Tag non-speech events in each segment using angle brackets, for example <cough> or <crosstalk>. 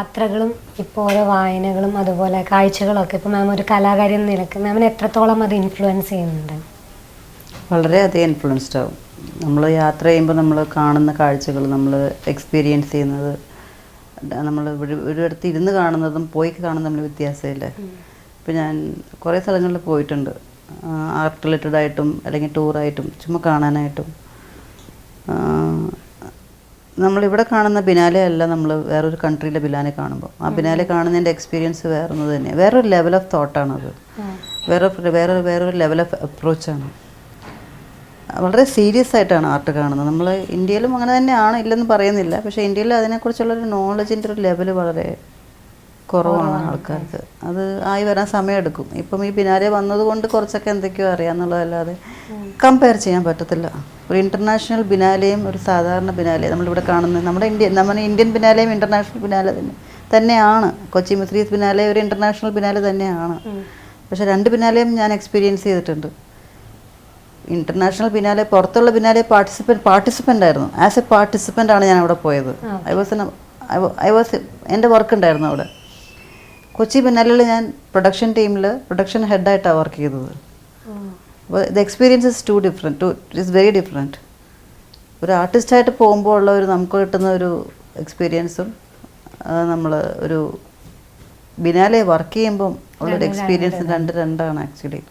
യാത്രകളും ഇപ്പോൾ ഓരോ വായനകളും അതുപോലെ കാഴ്ചകളൊക്കെ ഇപ്പോൾ മാം ഒരു കലാകാരി എന്ന നിലയ്ക്ക് മാമിന് എത്രത്തോളം അത് ഇൻഫ്ലുവൻസ് ചെയ്യുന്നുണ്ട്? വളരെയധികം ഇൻഫ്ലുവൻസ്ഡ് ആവും. നമ്മൾ യാത്ര ചെയ്യുമ്പോൾ നമ്മൾ കാണുന്ന കാഴ്ചകൾ നമ്മൾ എക്സ്പീരിയൻസ് ചെയ്യുന്നത് നമ്മൾ ഒരു ഒരിടത്ത് ഇരുന്ന് കാണുന്നതും പോയി കാണുന്ന തമ്മിൽ വ്യത്യാസമില്ലേ? ഇപ്പം ഞാൻ കുറേ സ്ഥലങ്ങളിൽ പോയിട്ടുണ്ട്. ആർട്ട് റിലേറ്റഡ് ആയിട്ടും അല്ലെങ്കിൽ ടൂറായിട്ടും ചുമ്മാ കാണാനായിട്ടും. നമ്മളിവിടെ കാണുന്ന ബിനാലെ അല്ല നമ്മൾ വേറൊരു കൺട്രിയിലെ ബിനാലെ കാണുമ്പോൾ ആ ബിനാലെ കാണുന്നതിന്റെ എക്സ്പീരിയൻസ് വേറൊന്ന് തന്നെ വേറൊരു ലെവൽ ഓഫ് തോട്ടാണത് വേറെ വേറെ വേറൊരു ലെവൽ ഓഫ് അപ്രോച്ചാണ് വളരെ സീരിയസ് ആയിട്ടാണ് ആർട്ട് കാണുന്നത്. നമ്മൾ ഇന്ത്യയിലും അങ്ങനെ തന്നെയാണ് ഇല്ലെന്ന് പറയുന്നില്ല. പക്ഷേ ഇന്ത്യയിൽ അതിനെക്കുറിച്ചുള്ളൊരു നോളജിന്റെ ഒരു ലെവൽ വളരെ കുറവാണ് ആൾക്കാർക്ക്. അത് ആയി വരാൻ സമയമെടുക്കും. ഇപ്പം ഈ പിന്നാലെ വന്നതുകൊണ്ട് കുറച്ചൊക്കെ എന്തൊക്കെയോ അറിയാമെന്നുള്ളതല്ലാതെ കമ്പയർ ചെയ്യാൻ പറ്റത്തില്ല. ഒരു ഇന്റർനാഷണൽ ബിനാലയും ഒരു സാധാരണ ബിനാലയും നമ്മളിവിടെ കാണുന്നത് നമ്മുടെ ഇന്ത്യ നമ്മുടെ ഇന്ത്യൻ ബിനാലയും ഇന്റർനാഷണൽ ബിനാലെ തന്നെ തന്നെയാണ്. കൊച്ചി മിത്രീസ് ബിനാലെ ഒരു ഇന്റർനാഷണൽ ബിനാലെ തന്നെയാണ്. പക്ഷേ രണ്ട് ബിനാലയും ഞാൻ എക്സ്പീരിയൻസ് ചെയ്തിട്ടുണ്ട്. ഇന്റർനാഷണൽ ബിനാലെ പുറത്തുള്ള ബിനാലെ പാർട്ടിസിപ്പന്റ് പാർട്ടിസിപ്പന്റ് ആയിരുന്നു. ആസ് എ പാർട്ടിസിപ്പന്റ് ആണ് ഞാൻ അവിടെ പോയത് ഐ വാസ് ഐ വാസ് എന്റെ വർക്ക് ഉണ്ടായിരുന്നു അവിടെ. കൊച്ചി ബിനാലിൽ ഞാൻ പ്രൊഡക്ഷൻ ടീമിൽ പ്രൊഡക്ഷൻ ഹെഡായിട്ടാണ് വർക്ക് ചെയ്തത്. അപ്പോൾ the experience is too different too it's very different ഒരു ആർട്ടിസ്റ്റായിട്ട് പോകുമ്പോൾ ഉള്ള ഒരു നമുക്ക് കിട്ടുന്ന ഒരു എക്സ്പീരിയൻസും നമ്മൾ ഒരു ബിനാലെ വർക്ക് ചെയ്യുമ്പം ഉള്ളൊരു എക്സ്പീരിയൻസ് രണ്ട് രണ്ടാണ് ആക്ച്വലി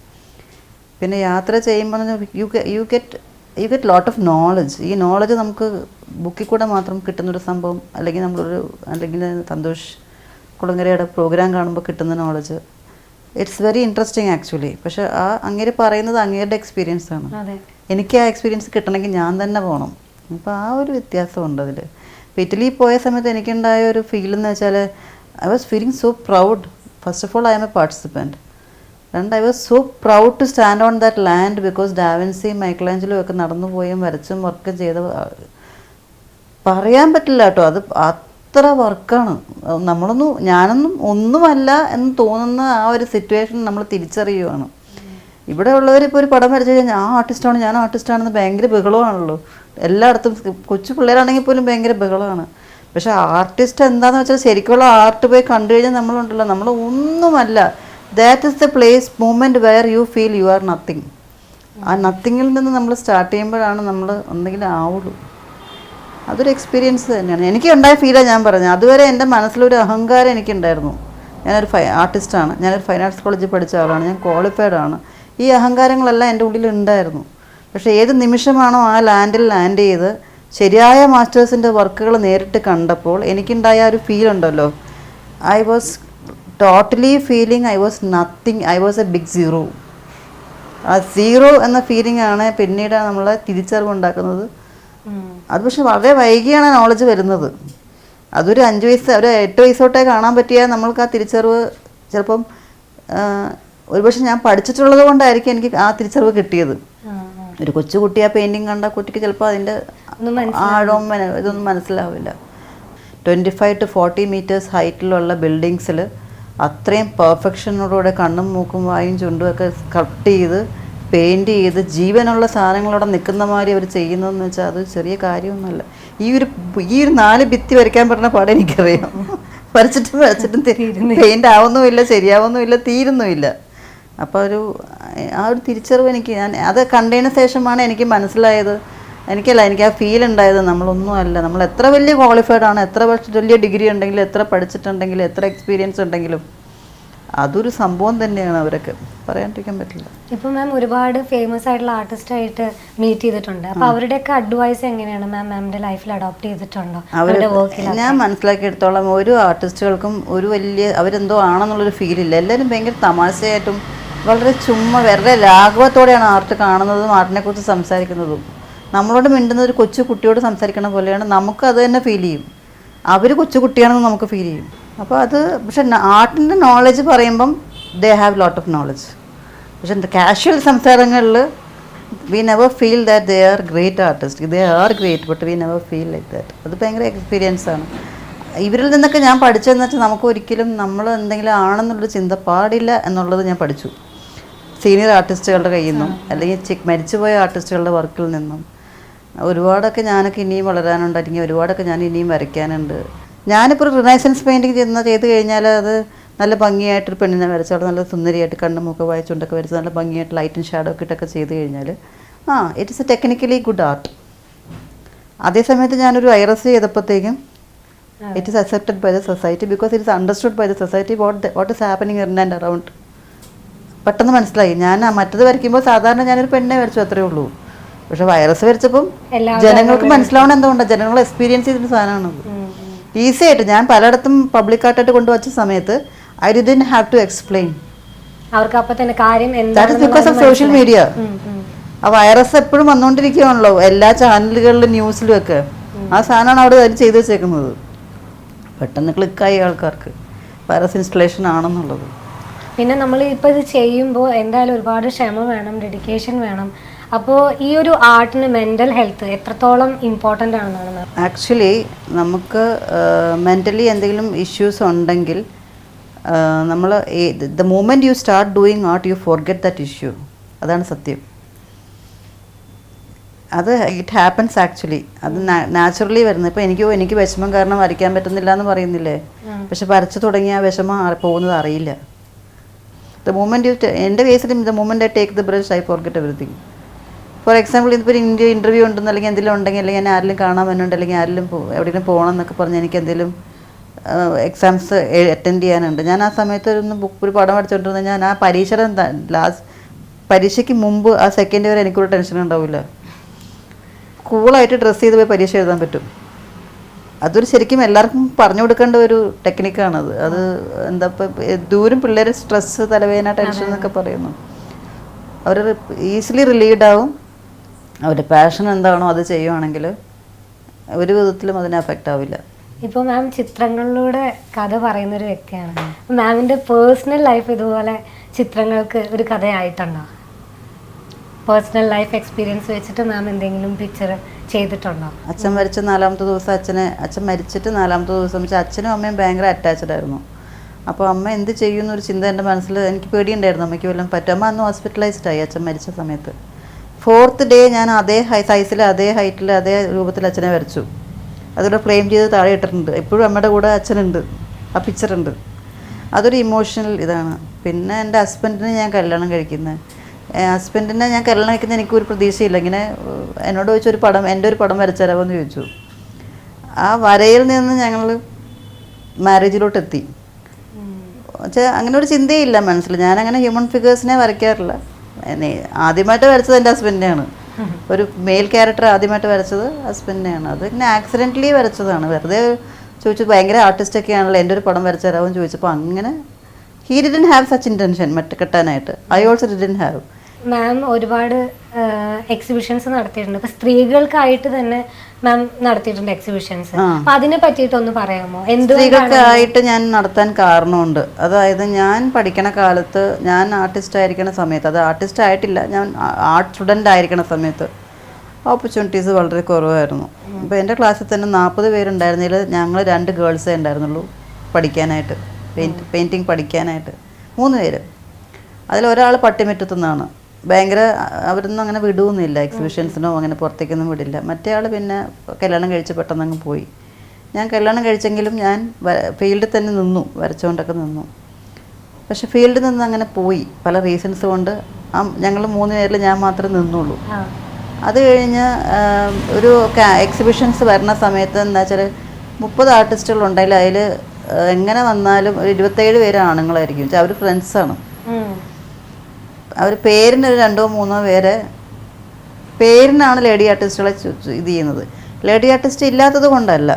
പിന്നെ യാത്ര ചെയ്യുമ്പോൾ you you get you get lot of knowledge ഈ നോളജ് നമുക്ക് ബുക്കിൽ കൂടെ മാത്രം കിട്ടുന്നൊരു സംഭവം അല്ലെങ്കിൽ നമ്മളൊരു അല്ലെങ്കിൽ സന്തോഷ് കുളങ്ങരയുടെ പ്രോഗ്രാം കാണുമ്പോൾ കിട്ടുന്ന knowledge it's very interesting actually പക്ഷെ ആ അങ്ങേര് പറയുന്നത് അങ്ങേരുടെ എക്സ്പീരിയൻസ് ആണ്. എനിക്ക് ആ എക്സ്പീരിയൻസ് കിട്ടണമെങ്കിൽ ഞാൻ തന്നെ പോകണം അപ്പോൾ ആ ഒരു വ്യത്യാസമുണ്ട് അതിൽ ഇപ്പോൾ ഇറ്റലിയിൽ പോയ സമയത്ത് എനിക്കുണ്ടായ ഒരു ഫീൽ എന്ന് വെച്ചാൽ I was feeling so proud first of all I am a participant രണ്ട് I was so proud to stand on that land because ഡാവൻസിയും മൈക്കിളാഞ്ചലും ഒക്കെ നടന്നു പോയും വരച്ചും വർക്കും ചെയ്ത പറയാൻ പറ്റില്ല കേട്ടോ. അത് അത്ര വർക്കാണ്? നമ്മളൊന്നും ഞാനൊന്നും ഒന്നുമല്ല എന്ന് തോന്നുന്ന ആ ഒരു സിറ്റുവേഷൻ നമ്മൾ തിരിച്ചറിയുവാണ്. ഇവിടെ ഉള്ളവർ ഇപ്പോൾ ഒരു പടം വരച്ചു കഴിഞ്ഞാൽ ആ ആർട്ടിസ്റ്റാണ് ഞാൻ ആർട്ടിസ്റ്റാണെന്ന് ഭയങ്കര ബഹളമാണല്ലോ. എല്ലായിടത്തും കൊച്ചു പിള്ളേരാണെങ്കിൽ പോലും ഭയങ്കര ബഹളമാണ്. പക്ഷേ ആർട്ടിസ്റ്റ് എന്താണെന്ന് വെച്ചാൽ ശരിക്കുള്ള ആർട്ട് പോയി കണ്ടു കഴിഞ്ഞാൽ നമ്മളുണ്ടല്ലോ. നമ്മൾ ഒന്നുമല്ല. That is the place moment where you feel you are nothing ആ നത്തിങ്ങിൽ നിന്ന് നമ്മൾ സ്റ്റാർട്ട് ചെയ്യുമ്പോഴാണ് നമ്മൾ എന്തെങ്കിലും ആവുള്ളൂ. അതൊരു എക്സ്പീരിയൻസ് തന്നെയാണ്. എനിക്ക് ഉണ്ടായ ഫീലാണ് ഞാൻ പറഞ്ഞത്. അതുവരെ എന്റെ മനസ്സിലൊരു അഹങ്കാരം എനിക്കുണ്ടായിരുന്നു. ഞാനൊരു ഫൈ ആർട്ടിസ്റ്റാണ് ഞാനൊരു ഫൈൻ ആർട്സ് കോളേജിൽ പഠിച്ച ആളാണ്. ഞാൻ ക്വാളിഫൈഡ് ആണ്. ഈ അഹങ്കാരങ്ങളെല്ലാം എന്റെ ഉള്ളിൽ ഉണ്ടായിരുന്നു പക്ഷേ ഏത് നിമിഷമാണോ ആ ലാൻഡിൽ ലാൻഡ് ചെയ്ത് ശരിയായ മാസ്റ്റേഴ്സിന്റെ വർക്കുകൾ നേരിട്ട് കണ്ടപ്പോൾ എനിക്കുണ്ടായ ഒരു ഫീൽ ഉണ്ടല്ലോ. I was totally feeling I was nothing I was a big zero ആ സീറോ എന്ന ഫീലിംഗ് ആണ് പിന്നീട് നമ്മളെ തിരിച്ചറിവുണ്ടാക്കുന്നത് അത് പക്ഷെ വളരെ വൈകിയാണ് നോളജ് വരുന്നത്. അതൊരു അഞ്ച് വയസ്സ് ഒരു എട്ട് വയസ്സോട്ടേ കാണാൻ പറ്റിയ നമ്മൾക്ക് ആ തിരിച്ചറിവ് ചിലപ്പം ഒരുപക്ഷെ ഞാൻ പഠിച്ചിട്ടുള്ളത് കൊണ്ടായിരിക്കും എനിക്ക് ആ തിരിച്ചറിവ് കിട്ടിയത്. ഒരു കൊച്ചുകുട്ടി ആ പെയിന്റിങ് കണ്ട കുട്ടിക്ക് ചിലപ്പോൾ അതിന്റെ ആഴവും ഇതൊന്നും മനസ്സിലാവില്ല. Twenty five to forty metres ഹൈറ്റിലുള്ള ബിൽഡിങ്സിൽ അത്രയും പെർഫെക്ഷനോടുകൂടെ കണ്ണും മൂക്കും വായും ചുണ്ടും ഒക്കെ കട്ട് ചെയ്ത് പെയിന്റ് ചെയ്ത് ജീവനുള്ള സാധനങ്ങളോടെ നിൽക്കുന്ന മാതിരി അവർ ചെയ്യുന്നതെന്ന് വെച്ചാൽ അത് ചെറിയ കാര്യമൊന്നുമല്ല. ഈ ഒരു ഈ ഒരു നാല് ഭിത്തി വരയ്ക്കാൻ പറഞ്ഞ പാടെ എനിക്കറിയാം. വരച്ചിട്ടും വരച്ചിട്ടും പെയിന്റ് ആവുന്നുമില്ല ശരിയാവുന്നുമില്ല തീരുന്നുമില്ല. അപ്പോൾ ഒരു ആ ഒരു തിരിച്ചറിവ് എനിക്ക് ഞാൻ അത് കണ്ടതിന് ശേഷമാണ് എനിക്ക് മനസ്സിലായത്. എനിക്കല്ല എനിക്ക് ആ ഫീൽ ഉണ്ടായത് നമ്മളൊന്നും അല്ല. നമ്മൾ എത്ര വലിയ ക്വാളിഫൈഡ് ആണ് എത്ര വർഷം വലിയ ഡിഗ്രി ഉണ്ടെങ്കിലും എത്ര പഠിച്ചിട്ടുണ്ടെങ്കിലും എത്ര എക്സ്പീരിയൻസ് ഉണ്ടെങ്കിലും. അതൊരു സംഭവം തന്നെയാണ് അവരൊക്കെ. പറയാണ്ടിരിക്കാൻ പറ്റില്ല. ഇപ്പൊ മാം ഒരുപാട് ഫേമസ് ആയിട്ടുള്ള ആർട്ടിസ്റ്റ് ആയിട്ട് മീറ്റ് ചെയ്തിട്ടുണ്ട്. അപ്പൊ അവരുടെയൊക്കെ അഡ്വൈസ് എങ്ങനെയാണ് മാം മാമിന്റെ ലൈഫിൽ അഡോപ്റ്റ് ചെയ്തിട്ടുണ്ടോ? അവരുടെ വർക്കിൽ ഞാൻ മനസ്സിലാക്കിയെടുത്തോളം ഓരോ ആർട്ടിസ്റ്റുകൾക്കും ഒരു വലിയ അവരെന്തോ ആണെന്നുള്ളൊരു ഫീൽ ഇല്ല. എല്ലാവരും ഭയങ്കര തമാശയായിട്ടും വളരെ ചുമ്മാ വെറുതെ ലാഘവത്തോടെയാണ് ആർട്ട് കാണുന്നതും ആർട്ടിനെ കുറിച്ച് സംസാരിക്കുന്നതും. നമ്മളോട് മിണ്ടുന്ന ഒരു കൊച്ചു കുട്ടിയോട് സംസാരിക്കണ പോലെയാണ് നമുക്ക് അത് തന്നെ ഫീൽ ചെയ്യും. അവർ കൊച്ചു കുട്ടിയാണെന്ന് നമുക്ക് ഫീൽ ചെയ്യും. അപ്പോൾ അത് പക്ഷെ ആർട്ടിന്റെ നോളജ് പറയുമ്പം they have lot of knowledge പക്ഷെ casual സംസാരങ്ങളിൽ we never feel that they are great artist they are great but we never feel like that അത് ഭയങ്കര എക്സ്പീരിയൻസ് ആണ്. ഇവരിൽ നിന്നൊക്കെ ഞാൻ പഠിച്ചതെന്ന് വെച്ചാൽ നമുക്ക് ഒരിക്കലും നമ്മൾ എന്തെങ്കിലും ആണെന്നുള്ളൊരു ചിന്ത പാടില്ല എന്നുള്ളത് ഞാൻ പഠിച്ചു. സീനിയർ ആർട്ടിസ്റ്റുകളുടെ കയ്യിൽ നിന്നും അല്ലെങ്കിൽ മരിച്ചുപോയ ആർട്ടിസ്റ്റുകളുടെ വർക്കിൽ നിന്നും. ഒരുപാടൊക്കെ ഞാനൊക്കെ ഇനിയും വളരാനുണ്ട് അല്ലെങ്കിൽ ഒരുപാടൊക്കെ ഞാൻ ഇനിയും വരയ്ക്കാനുണ്ട്. ഞാനിപ്പോൾ റിനൈസൻസ് പെയിന്റിങ് ചെയ്യുന്ന ചെയ്ത് കഴിഞ്ഞാൽ അത് നല്ല ഭംഗിയായിട്ടൊരു പെണ്ണിനെ വരച്ച് നല്ല സുന്ദരിയായിട്ട് കണ്ണും മുഖം വായിച്ചുകൊണ്ടൊക്കെ വരച്ച് നല്ല ഭംഗിയായിട്ട് ലൈറ്റും ഷാഡോ ഒക്കെ ഇട്ടൊക്കെ ചെയ്ത് കഴിഞ്ഞാൽ ആ it is a technically good art അതേസമയത്ത് ഞാനൊരു ഐറസ് ചെയ്തപ്പോഴത്തേക്കും it is accepted by the society because it is understood by the society what what is happening in and around പെട്ടെന്ന് മനസ്സിലായി. ഞാൻ മറ്റത് വരയ്ക്കുമ്പോൾ സാധാരണ ഞാനൊരു പെണ്ണെ വരച്ചു അത്രേ ഉള്ളൂ. പക്ഷെ വൈറസ് വരച്ചപ്പം ജനങ്ങൾക്ക് മനസ്സിലാവണം എന്തുകൊണ്ടാണ് ജനങ്ങൾ എക്സ്പീരിയൻസ് ചെയ്തിട്ട് സാധനമാണത്. ഈസി ആയിട്ട് ഞാൻ പലയിടത്തും പബ്ലിക് കൊണ്ടുവച്ച സമയത്ത് I'd have to explain അവർക്ക് അപ്പൊ തന്നെ കാര്യം that because of social media ആ വൈറസ് എപ്പോഴും വന്നുകൊണ്ടിരിക്കുകയാണല്ലോ എല്ലാ ചാനലുകളിലും ന്യൂസിലും ഒക്കെ. ആ സാധനമാണ് അവിടെ അതിൽ ചെയ്തു വെച്ചേക്കുന്നത്. പെട്ടെന്ന് ക്ലിക്കായി ആൾക്കാർക്ക്. വൈറസ് ഇൻസ്റ്റലേഷൻ ആണെന്നുള്ളത്. പിന്നെ നമ്മൾ ഇപ്പോൾ ഇത് ചെയ്യുമ്പോൾ എന്തായാലും ഒരുപാട് ക്ഷമ വേണം ഡെഡിക്കേഷൻ വേണം. അപ്പോൾ ഈ ഒരു ആർട്ടിന് മെന്റൽ ഹെൽത്ത് എത്രത്തോളം ഇമ്പോർട്ടന്റ് ആണെന്നാണ് മാം ആക്ച്വലി നമുക്ക് മെന്റലി എന്തെങ്കിലും ഇഷ്യൂസ് ഉണ്ടെങ്കിൽ നമ്മൾ the moment you start doing art you forget that issue അതാണ് സത്യം. അത് ഇറ്റ് ഹാപ്പൻസ് ആക്ച്വലി അത് നാച്ചുറലി വരുന്നത്. ഇപ്പോൾ എനിക്ക് എനിക്ക് വിഷമം കാരണം വരയ്ക്കാൻ പറ്റുന്നില്ല എന്ന് പറയുന്നില്ലേ? പക്ഷെ വരച്ചു തുടങ്ങിയ ആ വിഷമം പോകുന്നത് അറിയില്ല. ദ മൂമെന്റ് യു എന്റെ കേസിലും the moment I take the brush I forget everything for example ഇതിപ്പോൾ ഒരു ഇന്ത്യ ഇന്റർവ്യൂ ഉണ്ടെന്ന് അല്ലെങ്കിൽ എന്തെങ്കിലും ഉണ്ടെങ്കിൽ അല്ലെങ്കിൽ ഞാൻ ആരെങ്കിലും കാണാൻ വരുന്നുണ്ട് അല്ലെങ്കിൽ ആരെങ്കിലും എവിടെയെങ്കിലും പോകണം എന്നൊക്കെ പറഞ്ഞ് എനിക്ക് എന്തെങ്കിലും എക്സാംസ് അറ്റൻഡ് ചെയ്യാനുണ്ട്. ഞാൻ ആ സമയത്ത് ഒരു ബുക്ക് ഒരു പടം പഠിച്ചുകൊണ്ടിരുന്ന ഞാൻ ആ പരീക്ഷയുടെ ലാസ്റ്റ് പരീക്ഷയ്ക്ക് മുമ്പ് ആ സെക്കൻഡ് വരെ എനിക്കൊരു ടെൻഷൻ ഉണ്ടാവില്ല. കൂളായിട്ട് ഡ്രസ്സ് ചെയ്ത് പോയി പരീക്ഷ എഴുതാൻ പറ്റും. അതൊരു ശരിക്കും എല്ലാവർക്കും പറഞ്ഞു കൊടുക്കേണ്ട ഒരു ടെക്നിക്കാണത് അത്. എന്താ ഇപ്പം ദൂരം പിള്ളേർ സ്ട്രെസ്സ് തലവേദന ടെൻഷൻ എന്നൊക്കെ പറയുന്നു. അവർ ഈസിലി റിലീവ്ഡ് ആവും. അവരുടെ പാഷൻ എന്താണോ അത് ചെയ്യുവാണെങ്കിൽ ഒരു വിധത്തിലും അതിനെ അഫക്റ്റ് ആവില്ല. ഇപ്പോൾ മാം ചിത്രങ്ങളിലൂടെ കഥ പറയുന്ന ഒരു വ്യക്തിയാണ്. മാമിന്റെ പേഴ്സണൽ ലൈഫ് ഇതുപോലെ ചിത്രങ്ങൾക്ക് ഒരു കഥയായിട്ടുണ്ടോ? പേഴ്സണൽ ലൈഫ് എക്സ്പീരിയൻസ് വെച്ചിട്ട് മാം എന്തെങ്കിലും പിക്ചർ ചെയ്തിട്ടുണ്ടോ? അച്ഛൻ മരിച്ച നാലാമത്തെ ദിവസം അച്ഛനെ അച്ഛൻ മരിച്ചിട്ട് നാലാമത്തെ ദിവസം വെച്ചാൽ അച്ഛനും അമ്മയും ഭയങ്കര അറ്റാച്ച്ഡ് ആയിരുന്നു. അപ്പോൾ അമ്മ എന്ത് ചെയ്യുമെന്നൊരു ചിന്ത എന്റെ മനസ്സിൽ എനിക്ക് പേടിയുണ്ടായിരുന്നു. അമ്മയ്ക്ക് വല്ലതും പറ്റും. അമ്മ അന്ന് ഹോസ്പിറ്റലൈസ്ഡ് ആയി. അച്ഛൻ മരിച്ച സമയത്ത്. ഫോർത്ത് ഡേ ഞാൻ അതേ ഹൈ സൈസിൽ അതേ ഹൈറ്റിൽ അതേ രൂപത്തിൽ അച്ഛനെ വരച്ചു. അതുകൂടെ ഫ്രെയിം ചെയ്ത് താഴെ ഇട്ടിട്ടുണ്ട്. എപ്പോഴും അമ്മയുടെ കൂടെ അച്ഛനുണ്ട്. ആ പിക്ചറുണ്ട് അതൊരു ഇമോഷണൽ ഇതാണ്. പിന്നെ എന്റെ ഹസ്ബൻഡിനെ ഞാൻ കല്യാണം കഴിക്കുന്നത് ഹസ്ബൻഡിനെ ഞാൻ കല്യാണം കഴിക്കുന്ന എനിക്കൊരു പ്രതീക്ഷയില്ല. ഇങ്ങനെ എന്നോട് ചോദിച്ചൊരു പടം എന്റെ ഒരു പടം വരച്ചാലോ എന്ന് ചോദിച്ചു. ആ വരയിൽ നിന്ന് ഞങ്ങൾ മാരേജിലോട്ട് എത്തി വെച്ചാൽ അങ്ങനെ ഒരു ചിന്തയില്ല മനസ്സിൽ. ഞാനങ്ങനെ ഹ്യൂമൻ ഫിഗേഴ്സിനെ വരയ്ക്കാറില്ല. ആദ്യമായിട്ട് വരച്ചത് എന്റെ ഹസ്ബൻഡിനെയാണ്. ഒരു മെയിൽ ക്യാരക്ടർ ആദ്യമായിട്ട് വരച്ചത് ഹസ്ബൻഡിനെയാണ്. അത് ഇങ്ങനെ ആക്സിഡന്റലി വരച്ചതാണ്. വെറുതെ ചോദിച്ചു ഭയങ്കര ആർട്ടിസ്റ്റൊക്കെ ആണല്ലോ എന്റെ ഒരു പടം വരച്ചു തരാമെന്ന് ചോദിച്ചപ്പോൾ അങ്ങനെ he didn't have such intention മറ്റ് കെട്ടാനായിട്ട് I also didn't have ma'am ഒരുപാട് എക്സിബിഷൻസ് നടത്തിയിട്ടുണ്ട്. അപ്പൊ സ്ത്രീകൾക്കായിട്ട് തന്നെ മാം നടത്തിയിട്ടുണ്ട് എക്സിബിഷൻസ്. അപ്പൊ അതിനെ പറ്റിയിട്ടൊന്ന് പറയാമോ? സ്ത്രീകൾക്കായിട്ട് ഞാൻ നടത്താൻ കാരണമുണ്ട്. അതായത് ഞാൻ പഠിക്കണ കാലത്ത് ഞാൻ ആർട്ടിസ്റ്റ് ആയിരിക്കണ സമയത്ത് അത് ആർട്ടിസ്റ്റ് ആയിട്ടില്ല ഞാൻ ആർട്ട് സ്റ്റുഡന്റ് ആയിരിക്കണ സമയത്ത് ഓപ്പർച്യൂണിറ്റീസ് വളരെ കുറവായിരുന്നു. അപ്പോൾ എന്റെ ക്ലാസ്സിൽ തന്നെ നാൽപ്പത് പേരുണ്ടായിരുന്നതിൽ ഞങ്ങൾ രണ്ട് ഗേൾസേ ഉണ്ടായിരുന്നുള്ളൂ പഠിക്കാനായിട്ട് പെയിന്റ് പെയിന്റിങ് പഠിക്കാനായിട്ട്. മൂന്ന് പേര്. അതിലൊരാൾ പട്ടിമുറ്റത്തു നിന്നാണ് ഭയങ്കര അവരൊന്നും അങ്ങനെ വിടുവൊന്നുമില്ല. എക്സിബിഷൻസിനോ അങ്ങനെ പുറത്തേക്കൊന്നും വിടില്ല. മറ്റേ ആൾ പിന്നെ കല്യാണം കഴിച്ച് പെട്ടെന്ന് അങ്ങ് പോയി. ഞാൻ കല്യാണം കഴിച്ചെങ്കിലും ഞാൻ ഫീൽഡിൽ തന്നെ നിന്നു. വരച്ചുകൊണ്ടൊക്കെ നിന്നു. പക്ഷെ ഫീൽഡിൽ നിന്ന് അങ്ങനെ പോയി. പല റീസൺസ് കൊണ്ട് ആ ഞങ്ങൾ മൂന്ന് പേരിൽ ഞാൻ മാത്രമേ നിന്നുള്ളൂ. അത് കഴിഞ്ഞ് ഒരു എക്സിബിഷൻസ് വരുന്ന സമയത്ത് എന്താ വെച്ചാൽ മുപ്പത് ആർട്ടിസ്റ്റുകൾ ഉണ്ടെങ്കിൽ അതിൽ എങ്ങനെ വന്നാലും ഒരു ഇരുപത്തേഴ് പേര് ആണുങ്ങളായിരിക്കും. അവർ ഫ്രണ്ട്സാണ്. അവർ പേരിന് ഒരു രണ്ടോ മൂന്നോ പേര് പേരിനാണ് ലേഡി ആർട്ടിസ്റ്റുകളെ ഇത് ചെയ്യുന്നത്. ലേഡി ആർട്ടിസ്റ്റ് ഇല്ലാത്തത് കൊണ്ടല്ല.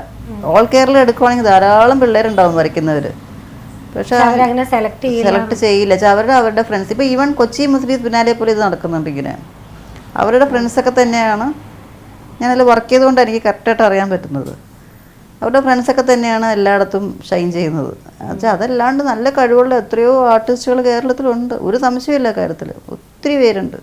ഓൾ കേരളം എടുക്കുവാണെങ്കിൽ ധാരാളം പിള്ളേരുണ്ടാവും വരയ്ക്കുന്നവർ പക്ഷെ അവരങ്ങനെ സെലക്ട് ചെയ്യില്ല. സെലക്ട് ചെയ്യില്ല. അവരുടെ അവരുടെ ഫ്രണ്ട്സ് ഇപ്പോൾ ഈവൻ കൊച്ചി മുസ്ലിം പിന്നാലെ പോലെ ഇത് നടക്കുന്നുണ്ട് ഇങ്ങനെ. അവരുടെ ഫ്രണ്ട്സൊക്കെ തന്നെയാണ്. ഞാനതിൽ വർക്ക് ചെയ്തുകൊണ്ട് എനിക്ക് കറക്റ്റായിട്ട് അറിയാൻ പറ്റുന്നത്. അവരുടെ ഫ്രണ്ട്സൊക്കെ തന്നെയാണ് എല്ലായിടത്തും ഷൈൻ ചെയ്യുന്നത്. എന്നുവെച്ചാൽ അതല്ലാണ്ട് നല്ല കഴിവുള്ള എത്രയോ ആർട്ടിസ്റ്റുകൾ കേരളത്തിലുണ്ട്. ഒരു സംശയമില്ല കാര്യത്തിൽ ഒത്തിരി പേരുണ്ട്.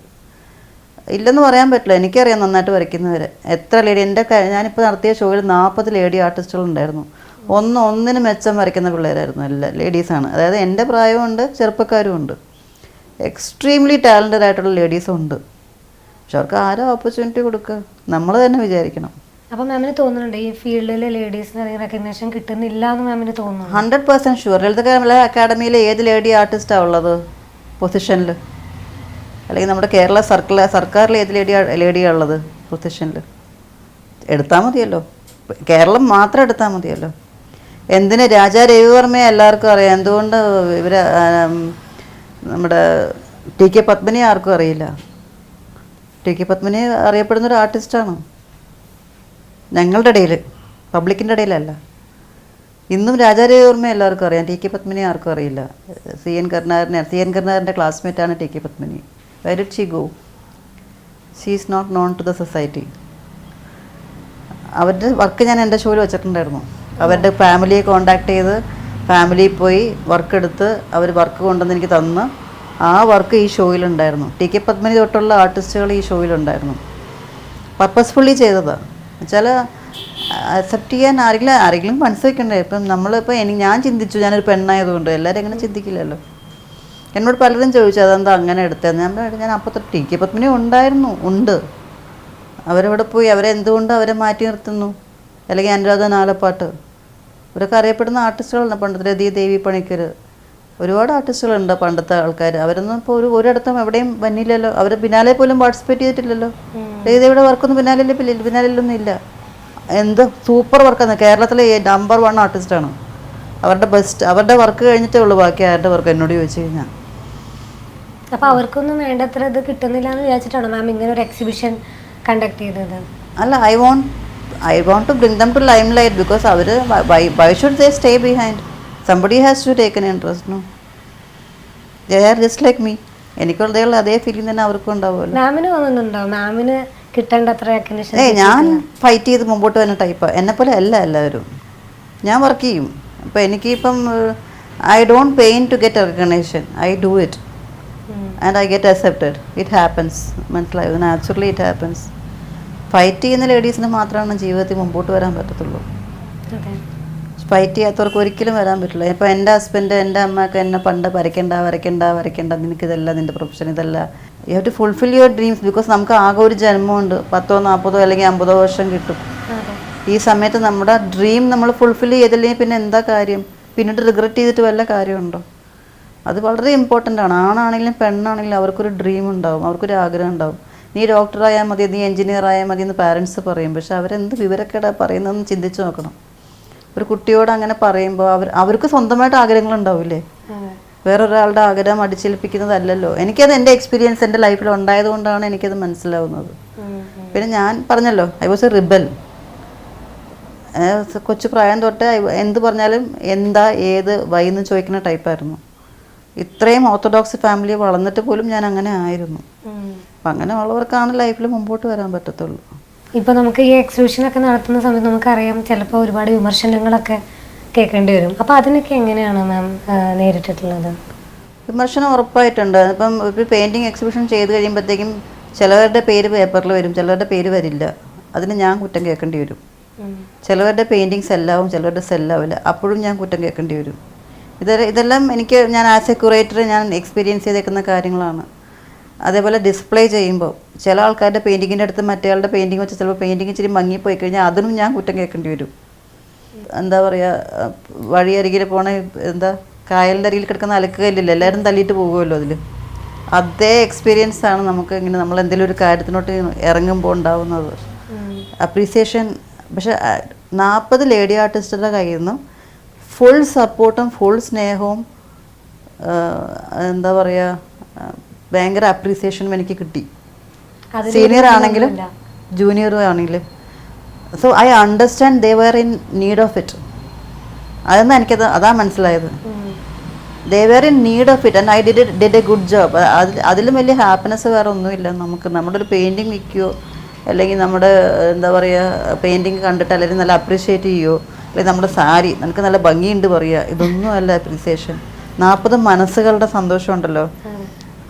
ഇല്ലെന്ന് പറയാൻ പറ്റില്ല. എനിക്കറിയാം നന്നായിട്ട് വരയ്ക്കുന്നവരെ. എത്ര ലേഡി എന്റെ ഞാനിപ്പോൾ നടത്തിയ ഷോയിൽ നാൽപ്പത് ലേഡി ആർട്ടിസ്റ്റുകൾ ഉണ്ടായിരുന്നു. ഒന്ന് ഒന്നിന് മെച്ചം വരയ്ക്കുന്ന പിള്ളേരായിരുന്നു എല്ലാ ലേഡീസാണ് അതായത് എന്റെ പ്രായമുണ്ട് ചെറുപ്പക്കാരും ഉണ്ട്. എക്സ്ട്രീംലി ടാലന്റഡ് ആയിട്ടുള്ള ലേഡീസും ഉണ്ട്. പക്ഷെ അവർക്ക് ആരോ ഓപ്പർച്യൂണിറ്റി കൊടുക്കുക നമ്മൾ തന്നെ വിചാരിക്കണം. അപ്പൊ മാമിന് തോന്നുന്നുണ്ട് ഈ ഫീൽഡിൽ ലേഡീസിന് റെക്കഗ്നേഷൻ കിട്ടുന്നില്ല എന്ന് മാമിന് തോന്നുന്നു ഹൺഡ്രഡ് പെർസെന്റ് ഷുവർ ലളിത കമല അക്കാഡമിയിൽ ഏത് ലേഡി ആർട്ടിസ്റ്റാണ് ഉള്ളത്? പൊസിഷനിൽ അല്ലെങ്കിൽ നമ്മുടെ കേരള സർക്കിൾ സർക്കാരിൽ ഏത് ലേഡി ലേഡിയാണ് ഉള്ളത് പൊസിഷനിൽ എടുത്താൽ മതിയല്ലോ. കേരളം മാത്രം എടുത്താൽ മതിയല്ലോ. എന്തിന് രാജാ രവിവർമ്മയെ എല്ലാവർക്കും അറിയാം. എന്തുകൊണ്ട് ഇവർ നമ്മുടെ ടി കെ പത്മിനിയെ ആർക്കും അറിയില്ല? ടി കെ പത്മിനി അറിയപ്പെടുന്ന ഒരു ആർട്ടിസ്റ്റാണ് ഞങ്ങളുടെ ഇടയിൽ പബ്ലിക്കിന്റെ ഇടയിലല്ല. ഇന്നും രാജാരവിവർമ്മ എല്ലാവർക്കും അറിയാം. ടി കെ പത്മിനി ആർക്കും അറിയില്ല. സി എൻ കരുണാകരനെ സി എൻ കരുണാകരന്റെ ക്ലാസ്മേറ്റാണ് T K Padmini. Very she go she is not known to the society അവരുടെ വർക്ക് ഞാൻ എന്റെ ഷോയിൽ വെച്ചിട്ടുണ്ടായിരുന്നു. അവരുടെ ഫാമിലിയെ കോണ്ടാക്ട് ചെയ്ത് ഫാമിലിയിൽ പോയി വർക്ക് എടുത്ത് അവർ വർക്ക് കൊണ്ടുവന്ന് എനിക്ക് തന്ന്. ആ വർക്ക് ഈ ഷോയിലുണ്ടായിരുന്നു ടി കെ പത്മിനി തൊട്ടുള്ള ആർട്ടിസ്റ്റുകൾ ഈ ഷോയിലുണ്ടായിരുന്നു പർപ്പസ്ഫുള്ളി ചെയ്തതാണ് എന്നുവെച്ചാൽ അക്സെപ്റ്റ് ചെയ്യാൻ ആരെങ്കിലും ആരെങ്കിലും മനസ്സിലാക്കണ്ടേ ഇപ്പം നമ്മളിപ്പോൾ എനിക്ക് ഞാൻ ചിന്തിച്ചു ഞാനൊരു പെണ്ണായതുകൊണ്ട് എല്ലാവരും അങ്ങനെ ചിന്തിക്കില്ലല്ലോ. എന്നോട് പലരും ചോദിച്ചു അതെന്താ അങ്ങനെ എടുത്തതെന്ന്? ഞാൻ ഞാൻ അപ്പോൾ തൊട്ട് ടി കെ പത്മിനി ഉണ്ടായിരുന്നു ഉണ്ട്. അവരവിടെ പോയി? അവരെ എന്തുകൊണ്ട് അവരെ മാറ്റി നിർത്തുന്നു? അല്ലെങ്കിൽ അനുരാധ നാലപ്പാട്ട്? ഇവരൊക്കെ അറിയപ്പെടുന്ന ആർട്ടിസ്റ്റുകളാണ് പണ്ട് രതി ദേവി പണിക്കർ ഒരുപാട് ആർട്ടിസ്റ്റുകളുണ്ട് പണ്ടത്തെ ആൾക്കാർ അവരൊന്നും ഇപ്പോൾ ഒരു ഒരിടത്തും എവിടെയും വന്നില്ലല്ലോ. അവർ പിന്നാലെ പോലും പാർട്ടിസിപ്പേറ്റ് ചെയ്തിട്ടില്ലല്ലോ. രതിദേവിയുടെ വർക്കൊന്നും പിന്നാലെ പിന്നാലെയൊന്നും ഇല്ല. എന്ത് സൂപ്പർ വർക്കാണ് കേരളത്തിലെ നമ്പർ വൺ ആർട്ടിസ്റ്റാണ് അവരുടെ ബെസ്റ്റ് അവരുടെ വർക്ക് കഴിഞ്ഞിട്ടേ ഉള്ളൂ. ബാക്കി ആരുടെ വർക്ക് എന്നോട് ചോദിച്ചു കഴിഞ്ഞാൽ അപ്പോൾ അവർക്കൊന്നും വേണ്ടത്ര ഇത് കിട്ടുന്നില്ല എന്ന് വിചാരിച്ചിട്ടാണോ മാം ഇങ്ങനെ ഒരു എക്സിബിഷൻ കണ്ടക്ട് ചെയ്തത്? അല്ല I want I want to bring them to limelight because our why should they stay behind somebody has to take an interest no they are just like me എനിക്കുള്ള അതേ ഫീലിംഗ് തന്നെ അവർക്കും ഉണ്ടാവുമല്ലോ. മാമിന് തോന്നുന്നുണ്ടോ? മാമിന് കിട്ടേണ്ട അത്ര റെക്കഗ്നേഷൻ ഏയ് ഞാൻ ഫൈറ്റ് ചെയ്ത് മുമ്പോട്ട് വരുന്ന ടൈപ്പാണ് എന്നെപ്പോലെ അല്ല എല്ലാവരും. ഞാൻ വർക്ക് ചെയ്യും. അപ്പോൾ എനിക്കിപ്പം I don't pain to get recognition I do it and I get accepted it happens മനസ്സിലായത് നാച്ചുറലി ഇറ്റ് ഹാപ്പൻസ് ഫൈറ്റ് ചെയ്യുന്ന ലേഡീസിന് മാത്രമാണ് ജീവിതത്തിൽ മുമ്പോട്ട് വരാൻ പറ്റത്തുള്ളൂ. ഫൈറ്റ് ചെയ്യാത്തവർക്ക് ഒരിക്കലും വരാൻ പറ്റില്ല. ഇപ്പോൾ എന്റെ ഹസ്ബൻഡ് എന്റെ അമ്മയൊക്കെ എന്നെ പണ്ട് വരയ്ക്കണ്ട വരയ്ക്കണ്ട വരയ്ക്കണ്ട. നിനക്കിതല്ല നിന്റെ പ്രൊഫഷൻ ഇതല്ല. You have to fulfil your dreams because നമുക്ക് ആകെ ഒരു ജന്മമുണ്ട്. പത്തോ നാൽപ്പതോ അല്ലെങ്കിൽ അമ്പതോ വർഷം കിട്ടും. ഈ സമയത്ത് നമ്മുടെ ഡ്രീം നമ്മൾ ഫുൾഫിൽ ചെയ്തില്ലെങ്കിൽ പിന്നെ എന്താ കാര്യം? പിന്നീട് റിഗ്രറ്റ് ചെയ്തിട്ട് വല്ല കാര്യമുണ്ടോ? അത് വളരെ ഇമ്പോർട്ടന്റ് ആണ്. ആണാണെങ്കിലും പെണ്ണാണെങ്കിലും അവർക്കൊരു ഡ്രീം ഉണ്ടാവും. അവർക്കൊരു ആഗ്രഹം ഉണ്ടാവും. നീ ഡോക്ടറായാൽ മതി നീ എഞ്ചിനീയർ ആയാൽ മതി എന്ന് പാരൻസ് പറയും. പക്ഷെ അവരെന്ത് വിവരക്കേടാ പറയുന്നതെന്ന് ചിന്തിച്ച് നോക്കണം. ഒരു കുട്ടിയോട് അങ്ങനെ പറയുമ്പോൾ അവർ അവർക്ക് സ്വന്തമായിട്ട് ആഗ്രഹങ്ങളുണ്ടാവില്ലേ? ഉണ്ടാവില്ലേ വേറൊരാളുടെ ആഗ്രഹം അടിച്ചേൽപ്പിക്കുന്നതല്ലല്ലോ. എനിക്കത് എന്റെ എക്സ്പീരിയൻസ് എന്റെ ലൈഫിൽ ഉണ്ടായത് കൊണ്ടാണ് എനിക്കത് മനസ്സിലാവുന്നത്. പിന്നെ ഞാൻ പറഞ്ഞല്ലോ ഐ വാസ് എ റിബൽ കൊച്ചു പ്രായം തൊട്ട് എന്ത് പറഞ്ഞാലും എന്താ ഏത് വൈന്ന് ചോദിക്കുന്ന ടൈപ്പായിരുന്നു ഇത്രയും ഓർത്തഡോക്സ് ഫാമിലി വളർന്നിട്ട് പോലും ഞാൻ അങ്ങനെ ആയിരുന്നു. അപ്പം അങ്ങനെ ഉള്ളവർക്കാണ് ലൈഫിൽ മുമ്പോട്ട് വരാൻ പറ്റത്തുള്ളൂ. ഇപ്പൊ നമുക്ക് ഈ എക്സിബിഷൻ ഒക്കെ നടത്തുന്ന സമയത്ത് നമുക്കറിയാം ചിലപ്പോൾ ഒരുപാട് വിമർശനങ്ങളൊക്കെ കേൾക്കേണ്ടി വരും. അപ്പൊ അതിനൊക്കെ എങ്ങനെയാണ് മാം നേരിട്ടിട്ടുള്ളത്? വിമർശനം ഉറപ്പായിട്ടുണ്ട്. ഇപ്പം ഒരു പെയിന്റിങ് എക്സിബിഷൻ ചെയ്ത് കഴിയുമ്പോഴത്തേക്കും ചിലവരുടെ പേര് പേപ്പറിൽ വരും. ചിലവരുടെ പേര് വരില്ല. അതിന് ഞാൻ കുറ്റം കേൾക്കേണ്ടി വരും. ചിലവരുടെ പെയിന്റിങ്സ് എല്ലാവും ചിലവരുടെ സെല്ലാവില്ല അപ്പോഴും ഞാൻ കുറ്റം കേൾക്കേണ്ടി വരും. ഇത് ഇതെല്ലാം എനിക്ക് ഞാൻ ആസ് എ ക്യൂറേറ്റർ ഞാൻ എക്സ്പീരിയൻസ് ചെയ്തേക്കുന്ന കാര്യങ്ങളാണ്. അതേപോലെ ഡിസ്പ്ലേ ചെയ്യുമ്പോൾ ചില ആൾക്കാരുടെ പെയിന്റിങ്ങിന്റെ അടുത്ത് മറ്റേയാളുടെ പെയിന്റിങ് വെച്ച് ചിലപ്പോൾ പെയിന്റിങ് ഇച്ചിരി മങ്ങിപ്പോയി കഴിഞ്ഞാൽ അതിനും ഞാൻ കുറ്റം കേൾക്കേണ്ടി വരും. എന്താ പറയുക വഴിയരികിൽ പോണ എന്താ കായലിന്റെ അരികിൽ കിടക്കുന്ന അലക്ക് കല്ലില്ല എല്ലാവരും തല്ലിയിട്ട് പോകുമല്ലോ അതിൽ അതേ എക്സ്പീരിയൻസ് ആണ് നമുക്ക് ഇങ്ങനെ നമ്മൾ എന്തെങ്കിലും ഒരു കാര്യത്തിനോട്ട് ഇറങ്ങുമ്പോൾ ഉണ്ടാവുന്നത്. അപ്രീസിയേഷൻ പക്ഷെ നാൽപ്പത് ലേഡി ആർട്ടിസ്റ്റുടെ കയ്യിൽ നിന്നും ഫുൾ സപ്പോർട്ടും ഫുൾ സ്നേഹവും എന്താ പറയുക ഭയങ്കര അപ്രീസിയേഷനും എനിക്ക് കിട്ടി. സീനിയർ ആണെങ്കിലും ജൂനിയർ ആണെങ്കിലും. So I understand they were in need of it അതെന്നാ എനിക്കത് അതാ മനസ്സിലായത്. They were in need of it and I did did a good job അതിൽ അതിലും വലിയ ഹാപ്പിനെസ് വേറെ ഒന്നുമില്ല. നമുക്ക് നമ്മുടെ ഒരു പെയിന്റിങ് വിൽക്കുകയോ അല്ലെങ്കിൽ നമ്മുടെ എന്താ പറയുക പെയിന്റിങ് കണ്ടിട്ട് അല്ലെങ്കിൽ നല്ല അപ്രീഷിയേറ്റ് ചെയ്യുമോ അല്ലെങ്കിൽ നമ്മുടെ സാരി നമുക്ക് നല്ല ഭംഗിയുണ്ട് പറയുക ഇതൊന്നും അല്ല അപ്രീസിയേഷൻ നാൽപ്പത് മനസ്സുകളുടെ സന്തോഷമുണ്ടല്ലോ.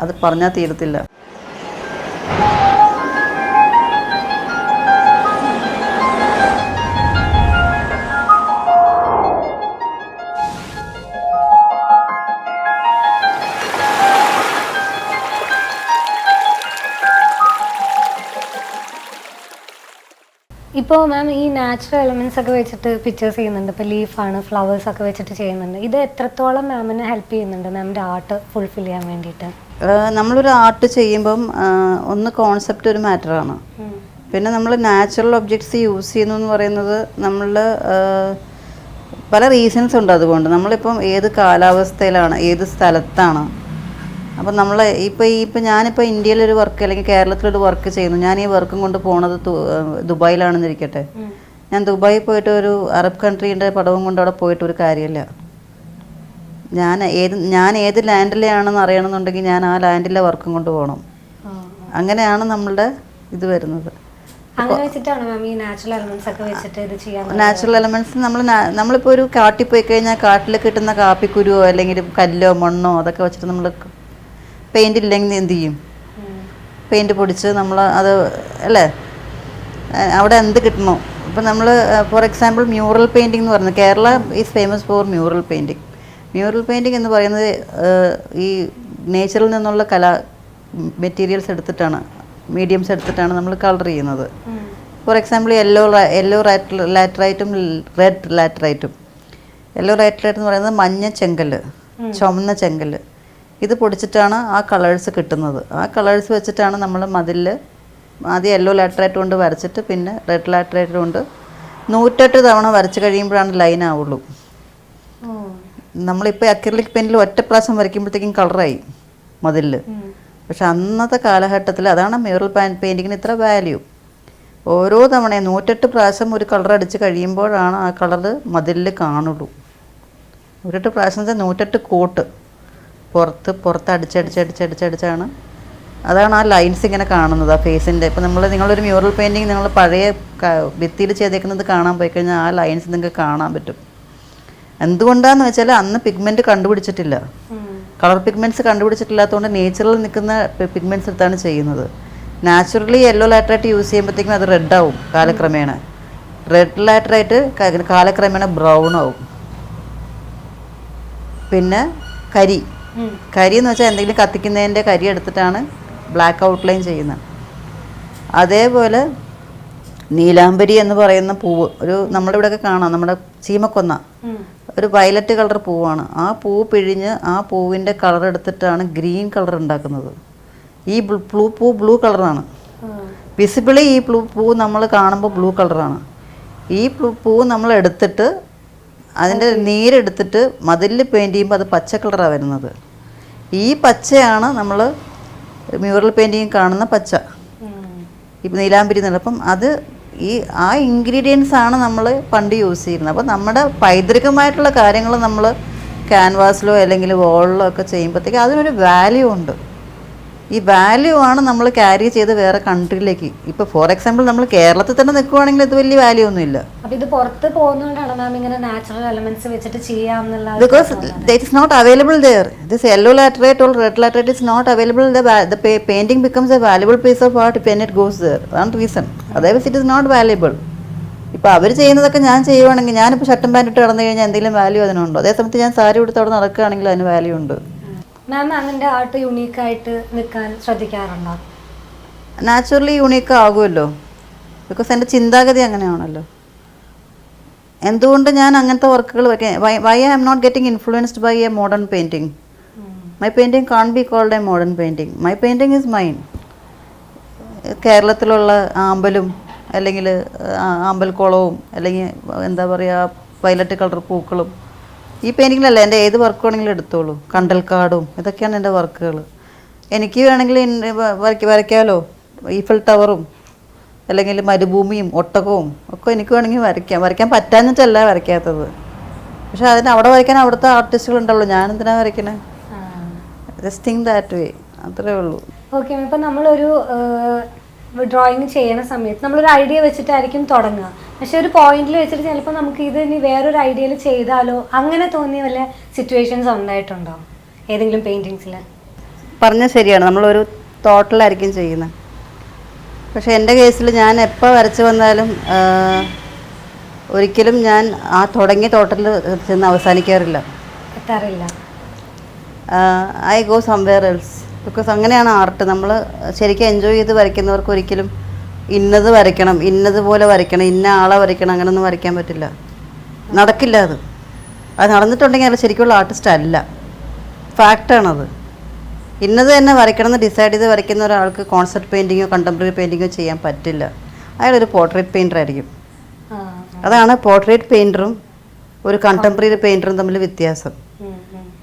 അതെ. പറഞ്ഞാൽ തീരത്തില്ല. ഇപ്പോൾ മാം ഈ നാച്ചുറൽ എലമെന്റ്സ് ഒക്കെ വെച്ചിട്ട് പിക്ചേഴ്സ് ചെയ്യുന്നുണ്ട്. ഇപ്പോൾ ലീഫാണ് ഫ്ലവേഴ്സ് ഒക്കെ വെച്ചിട്ട് ചെയ്യുന്നുണ്ട്. ഇത് എത്രത്തോളം മാമിനെ ഹെൽപ്പ് ചെയ്യുന്നുണ്ട്? മാമിന്റെ ആർട്ട് ഫുൾഫിൽ ചെയ്യാൻ വേണ്ടിയിട്ട്. നമ്മളൊരു ആർട്ട് ചെയ്യുമ്പം ഒന്ന് കോൺസെപ്റ്റ് ഒരു മാറ്ററാണ്. പിന്നെ നമ്മൾ നാച്ചുറൽ ഒബ്ജക്ട്സ് യൂസ് ചെയ്യുന്നു എന്ന് പറയുന്നത് നമ്മൾ പല റീസൺസ് ഉണ്ട് അതുകൊണ്ട്. നമ്മളിപ്പം ഏത് കാലാവസ്ഥയിലാണ് ഏത് സ്ഥലത്താണ്. അപ്പം നമ്മൾ ഇപ്പോൾ ഈ ഇപ്പം ഞാനിപ്പോൾ ഇന്ത്യയിലൊരു വർക്ക് അല്ലെങ്കിൽ കേരളത്തിലൊരു വർക്ക് ചെയ്യുന്നു. ഞാൻ ഈ വർക്കും കൊണ്ട് പോണത് ദുബായിലാണെന്നിരിക്കട്ടെ. ഞാൻ ദുബായിൽ പോയിട്ട് ഒരു അറബ് കൺട്രീന്റെ പടവും കൊണ്ട് അവിടെ പോയിട്ട് ഒരു കാര്യമില്ല. ഞാൻ ഏത് ഞാൻ ഏത് ലാൻഡിലെയാണെന്ന് അറിയണമെന്നുണ്ടെങ്കിൽ ഞാൻ ആ ലാൻഡിലെ വർക്കും കൊണ്ട് പോകണം അങ്ങനെയാണ് നമ്മളുടെ ഇത് വരുന്നത്. നാച്ചുറൽ എലമെന്റ്സ് നമ്മൾ നമ്മളിപ്പോൾ ഒരു കാട്ടിൽ പോയി കഴിഞ്ഞാൽ കാട്ടിൽ കിട്ടുന്ന കാപ്പിക്കുരുവോ അല്ലെങ്കിൽ കല്ലോ മണ്ണോ അതൊക്കെ വെച്ചിട്ട് നമ്മൾ പെയിന്റ് ഇല്ലെങ്കിൽ എന്ത് ചെയ്യും? പെയിന്റ് പൊടിച്ച് നമ്മൾ അത് അല്ലേ? അവിടെ എന്ത് കിട്ടണോ? ഇപ്പം നമ്മൾ ഫോർ എക്സാമ്പിൾ മ്യൂറൽ പെയിന്റിംഗ് എന്ന് പറയുന്നത് Kerala is famous for mural painting mural painting എന്ന് പറയുന്നത് ഈ നേച്ചറിൽ നിന്നുള്ള കല മെറ്റീരിയൽസ് എടുത്തിട്ടാണ് മീഡിയംസ് എടുത്തിട്ടാണ് നമ്മൾ കളർ ചെയ്യുന്നത്. ഫോർ എക്സാമ്പിൾ യെല്ലോ യെല്ലോ ലാറ്ററൈറ്റും റെഡ് ലാറ്ററൈറ്റും യെല്ലോ ലാറ്ററൈറ്റ് എന്ന് പറയുന്നത് മഞ്ഞ ചെങ്കൽ ചുമന്ന ചെങ്കല്ല്. ഇത് പൊടിച്ചിട്ടാണ് ആ കളേഴ്സ് കിട്ടുന്നത്. ആ കളേഴ്സ് വെച്ചിട്ടാണ് നമ്മൾ മതിൽ ആദ്യം യെല്ലോ ലാറ്ററൈറ്റ് കൊണ്ട് വരച്ചിട്ട് പിന്നെ റെഡ് ലാറ്ററൈറ്റ് കൊണ്ട് നൂറ്റെട്ട് തവണ വരച്ച് കഴിയുമ്പോഴാണ് ലൈൻ ആവുള്ളൂ. നമ്മളിപ്പോൾ അക്രലിക് പെയിന്റിൽ ഒറ്റ പ്രാവശ്യം വരയ്ക്കുമ്പോഴത്തേക്കും കളറായി മതിൽ പക്ഷെ അന്നത്തെ കാലഘട്ടത്തിൽ അതാണ് മ്യൂറൽ പെയിന്റിങ്ങിന് ഇത്ര വാല്യൂ ഓരോ തവണയും നൂറ്റെട്ട് പ്രാവശ്യം ഒരു കളർ അടിച്ച് കഴിയുമ്പോഴാണ് ആ കളർ മതിലിൽ കാണുള്ളൂ. നൂറ്റെട്ട് പ്രാവശ്യം വെച്ചാൽ നൂറ്റെട്ട് കോട്ട്. പുറത്ത് പുറത്ത് അടിച്ചടിച്ചടിച്ചടിച്ചടിച്ചാണ് അതാണ് ആ ലൈൻസ് ഇങ്ങനെ കാണുന്നത് ആ ഫേസിന്റെ ഇപ്പം നമ്മൾ നിങ്ങളൊരു മ്യൂറൽ പെയിന്റിങ് നിങ്ങൾ പഴയ ഭിത്തിയിൽ ചെയ്തേക്കുന്നത് കാണാൻ പോയി കഴിഞ്ഞാൽ ആ ലൈൻസ് നിങ്ങൾക്ക് കാണാൻ പറ്റും. എന്തുകൊണ്ടാന്ന് വെച്ചാൽ അന്ന് പിഗ്മെന്റ് കണ്ടുപിടിച്ചിട്ടില്ല. കളർ പിഗ്മെന്റ്സ് കണ്ടുപിടിച്ചിട്ടില്ലാത്തതുകൊണ്ട് നേച്ചുറൽ നിൽക്കുന്ന പിഗ്മെന്റ്സ് എടുത്താണ് ചെയ്യുന്നത്. നാച്ചുറലി യെല്ലോ ലാറ്ററായിട്ട് യൂസ് ചെയ്യുമ്പോഴത്തേക്കും അത് റെഡ് ആവും കാലക്രമേണ. റെഡ് ലാറ്ററായിട്ട് കാലക്രമേണ ബ്രൗൺ ആവും. പിന്നെ കരി. കരി എന്ന് വെച്ചാൽ എന്തെങ്കിലും കത്തിക്കുന്നതിന്റെ കരി എടുത്തിട്ടാണ് ബ്ലാക്ക് ഔട്ട്ലൈൻ ചെയ്യുന്നത് അതേപോലെ നീലാംബരി എന്ന് പറയുന്ന പൂവ് ഒരു നമ്മുടെ ഇവിടെയൊക്കെ കാണാം നമ്മുടെ ചീമക്കൊന്ന. ഒരു വയലറ്റ് കളർ പൂവാണ്. ആ പൂ പിഴിഞ്ഞ് ആ പൂവിന്റെ കളർ എടുത്തിട്ടാണ് ഗ്രീൻ കളർ ഉണ്ടാക്കുന്നത്. ഈ ബ്ലൂ പൂ ബ്ലൂ കളറാണ് വിസിബിളി ഈ ബ്ലൂ പൂ നമ്മൾ കാണുമ്പോൾ ബ്ലൂ കളറാണ്. ഈ പൂ നമ്മൾ എടുത്തിട്ട് അതിന്റെ നീരെടുത്തിട്ട് മതിലിൽ പെയിന്റ് ചെയ്യുമ്പോൾ അത് പച്ച കളറാണ് വരുന്നത്. ഈ പച്ചയാണ് നമ്മൾ മ്യൂറൽ പെയിന്റിങ് കാണുന്ന പച്ച. ഇപ്പം നീലാംബരി നിലപ്പം അത് ഈ ആ ഇൻഗ്രീഡിയൻസ് ആണ് നമ്മൾ പണ്ട് യൂസ് ചെയ്യുന്നത് അപ്പോൾ നമ്മുടെ പൈതൃകമായിട്ടുള്ള കാര്യങ്ങൾ നമ്മൾ ക്യാൻവാസിലോ അല്ലെങ്കിൽ വോളിലോ ഒക്കെ ചെയ്യുമ്പോഴത്തേക്ക് അതിനൊരു വാല്യൂ ഉണ്ട്. ഈ വാല്യൂ ആണ് നമ്മൾ ക്യാരി ചെയ്ത് വേറെ കൺട്രിയിലേക്ക് ഇപ്പൊ ഫോർ എക്സാമ്പിൾ നമ്മൾ കേരളത്തിൽ തന്നെ നിൽക്കുവാണെങ്കിൽ ഇത് വലിയ വാല്യൂ ഒന്നും ഇല്ല ഇത് പുറത്ത് പോകുന്നതുകൊണ്ടാണ് മാം ഇങ്ങനെ നാച്ചുറൽ എലമെന്റ്സ് വെച്ചിട്ട് ചെയ്യാം ബിക്കോസ് ഒരു because not yellow laterite or red laterite is not available. The, va- the pa- painting becomes a valuable piece of art when it goes there. അതാണ് റീസൺ അതായത് ഇറ്റ് ഇസ് നോട്ട് വാല്യബിൾ ഇപ്പോൾ അവർ ചെയ്യുന്നതൊക്കെ ഞാൻ ചെയ്യുവാണെങ്കിൽ ഞാനിപ്പോൾ ഷർട്ടും പാന്റ് ഇട്ട് നടന്നു കഴിഞ്ഞാൽ എന്തെങ്കിലും വാല്യൂ അതിനുണ്ടോ? അതേ സമയത്ത് ഞാൻ സാരി ഉടുത്ത് അവിടെ നടക്കുകയാണെങ്കിൽ അതിന് വാല്യൂ ഉണ്ട്. മാം അങ്ങനെ ആർട്ട് യുണീക്ക് ആയിട്ട് നിൽക്കാൻ ശ്രദ്ധിക്കാറുണ്ടോ? നാച്ചുറലി യുണീക്ക് ആകുമല്ലോ. ബിക്കോസ് എന്റെ ചിന്താഗതി അങ്ങനെയാണല്ലോ. എന്തുകൊണ്ട് ഞാൻ അങ്ങനത്തെ വർക്കുകൾ why I am not getting influenced by a modern painting my painting can be called a modern painting my painting is mine കേരളത്തിലുള്ള ആമ്പലും അല്ലെങ്കിൽ ആമ്പൽക്കുളവും അല്ലെങ്കിൽ എന്താ പറയുക വയലറ്റ് കളർ പൂക്കളും ഈ പെയിന്റിങ്ങിലല്ല എന്റെ ഏത് വർക്ക് വേണമെങ്കിലും എടുത്തോളൂ. കണ്ടൽക്കാടും ഇതൊക്കെയാണ് എന്റെ വർക്കുകൾ എനിക്ക് വേണമെങ്കിൽ വരയ്ക്ക വരയ്ക്കാമല്ലോ ഈഫൽ ടവറും അല്ലെങ്കിൽ മരുഭൂമിയും ഒട്ടകവും ഒക്കെ എനിക്ക് വേണമെങ്കിൽ വരയ്ക്കാം. വരയ്ക്കാൻ പറ്റാഞ്ഞിട്ടല്ല വരയ്ക്കാത്തത്. പക്ഷെ അതിന് അവിടെ വരയ്ക്കാൻ അവിടുത്തെ ആർട്ടിസ്റ്റുകൾ ഉണ്ടല്ലോ ഞാൻ എന്തിനാ വരയ്ക്കണേ ജസ്റ്റ് തിങ്ക് ദാറ്റ് വേ അത്രേ ഉള്ളൂ. ഓക്കെ ഇപ്പം നമ്മളൊരു ഡ്രോയിങ് ചെയ്യുന്ന സമയത്ത് നമ്മളൊരു ഐഡിയ വെച്ചിട്ടായിരിക്കും തുടങ്ങുക. പക്ഷെ ഒരു പോയിന്റിൽ വെച്ചിട്ട് ചിലപ്പോൾ നമുക്ക് ഇത് ഇനി വേറൊരു ഐഡിയയിൽ ചെയ്താലോ അങ്ങനെ തോന്നിയ വല്ല സിറ്റുവേഷൻസ് ഉണ്ടായിട്ടുണ്ടോ? ഏതെങ്കിലും പെയിന്റിങ്സിൽ പറഞ്ഞ ശരിയാണ്. നമ്മളൊരു തോട്ടിലായിരിക്കും ചെയ്യുന്നത് പക്ഷേ എന്റെ കേസിൽ ഞാൻ എപ്പോൾ വരച്ച് വന്നാലും ഒരിക്കലും ഞാൻ ആ തുടങ്ങിയ തോട്ടത്തിൽ ചെന്ന് അവസാനിക്കാറില്ല. എത്താറില്ല. I go somewhere else because അങ്ങനെയാണ് ആർട്ട് നമ്മൾ ശരിക്കും എൻജോയ് ചെയ്ത് വരയ്ക്കുന്നവർക്ക് ഒരിക്കലും ഇന്നത് വരയ്ക്കണം ഇന്നതുപോലെ വരയ്ക്കണം ഇന്ന ആളെ വരയ്ക്കണം അങ്ങനെയൊന്നും വരയ്ക്കാൻ പറ്റില്ല. നടക്കില്ല അത്. അത് നടന്നിട്ടുണ്ടെങ്കിൽ അത് ശരിക്കുള്ള ആർട്ടിസ്റ്റ് അല്ല. ഫാക്റ്റാണത് ഇന്നത് തന്നെ വരയ്ക്കണം എന്ന് ഡിസൈഡ് ചെയ്ത് വരയ്ക്കുന്ന ഒരാൾക്ക് കോൺസെപ്റ്റ് പെയിന്റിങ്ങോ കണ്ടംപററി പെയിന്റിങ്ങോ ചെയ്യാൻ പറ്റില്ല. അയാളൊരു പോർട്രേറ്റ് പെയിന്റർ ആയിരിക്കും. അതാണ് പോർട്രേറ്റ് പെയിന്ററും ഒരു കണ്ടംപററി പെയിന്ററും തമ്മിൽ വ്യത്യാസം.